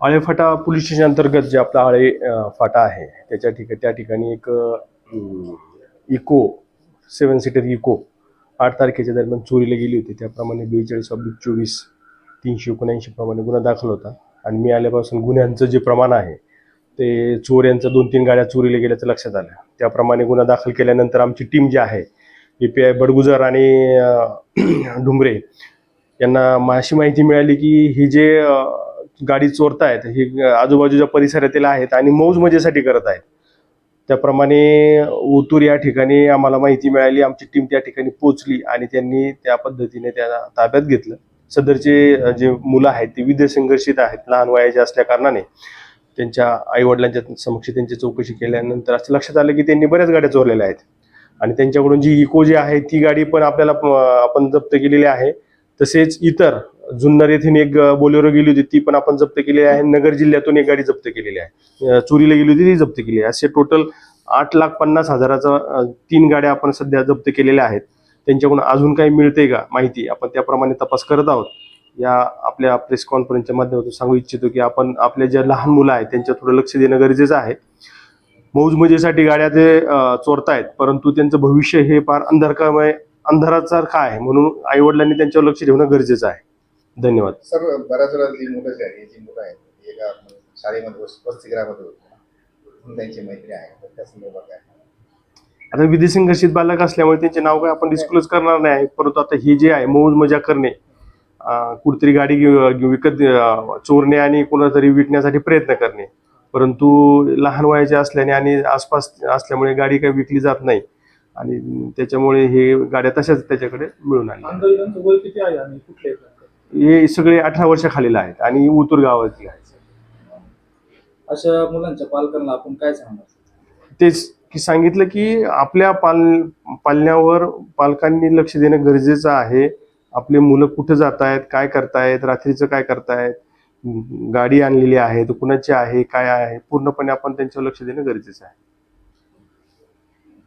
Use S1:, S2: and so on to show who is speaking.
S1: आळे फाटा police station अंतर्गत जे आपला आळे फाटा आहे त्याच्या ठिकाणी त्या ठिकाणी एक इको सेवन सीटर इको आठ तारखेच्या दरम्यान चोरीला गेली होती. त्याप्रमाणे बेचाळीस ऑब्लिक चोवीस तीनशे एकोणऐंशी प्रमाणे गुन्हा दाखल होता. आणि मी आल्यापासून गुन्ह्यांचं जे प्रमाण आहे ते चोऱ्यांचं दोन तीन गाड्या चोरीला गेल्याचं लक्षात आलं. त्याप्रमाणे गुन्हा दाखल केल्यानंतर आमची टीम जी आहे ए पी आय बडगुजर आणि अं, डुंबरे यांना अशी माहिती मिळाली की ही जे गाडी चोरतायत ही आजूबाजूच्या परिसरातील आहेत आणि मौज मजेसाठी करत आहेत. त्याप्रमाणे ओतूर या ठिकाणी आम्हाला माहिती मिळाली आमची टीम त्या ठिकाणी पोचली आणि त्यांनी त्या पद्धतीने त्या ताब्यात घेतलं. सदरचे जे मुलं आहेत ते विद्यासंघर्षित आहेत लहान वयाचे असल्या कारणाने. त्यांच्या आईवडिलांच्या समक्ष त्यांची चौकशी केल्यानंतर असं लक्षात आलं की त्यांनी बऱ्याच गाड्या चोरलेल्या आहेत. आणि त्यांच्याकडून जी इको जी आहे ती गाडी पण आपल्याला आपण जप्त केलेली आहे. तसेच इतर जुन्नर येथून एक बोलेरो गेली होती ती पण आपण जप्त केली आहे. नगर जिल्ह्यातून एक गाडी जप्त केलेली आहे. चोरीला गेली होती ती जप्त केली आहे. असे टोटल आठ लाख पन्नास हजाराचा तीन गाड्या आपण सध्या जप्त केलेल्या आहेत. त्यांच्याकडून अजून काही मिळते का माहिती आपण त्याप्रमाणे तपास करत आहोत. या आपल्या प्रेस कॉन्फरन्सच्या माध्यमातून सांगू इच्छितो की आपण आपल्या ज्या लहान मुलं आहेत त्यांच्या थोडं लक्ष देणं गरजेचं आहे. मौजमजेसाठी गाड्या ते चोरतायत परंतु त्यांचं भविष्य हे फार अंधारकामय अंधारासारखं आहे. म्हणून आईवडिलांनी त्यांच्यावर लक्ष ठेवणं गरजेचं आहे. धन्यवाद.
S2: सर बऱ्याच वेळा जी मुलं जी आहेत ही जी मुलं आहेत एका शाळेमध्ये वस- वसतिगृहामध्ये होती. त्यांची मैत्री आहे. तर त्या संदर्भात काय?
S1: आता विधी संघर्षित बालक असल्यामुळे त्यांचे नाव काय आपण डिस्क्लोज करणार नाही. परंतु आता हे जे आहे मौज मजा करणे कुठतरी गाडी विकत चोरणे आणि कोणातरी विकण्यासाठी प्रयत्न करणे. परंतु लहान वयाचे असल्याने आणि आसपास असल्यामुळे गाडी काही विकली जात नाही. आणि त्याच्यामुळे हे गाड्या तशाच त्याच्याकडे मिळून आल्या. हे सगळे अठरा वर्षाखालील आहेत आणि उतूर गावातील आहेत
S3: अशा मुलांच्या पालकांना आपण काय सांगणार?
S1: तेच की सांगितलं की आपल्या पाल पालण्यावर पालकांनी लक्ष देणं गरजेचं आहे. आपले मुलं कुठं जात आहेत काय करतायत रात्रीचं काय करतायत गाडी आणलेली आहे तर कुणाची आहे काय आहे पूर्णपणे आपण त्यांच्यावर लक्ष देणं गरजेचं आहे.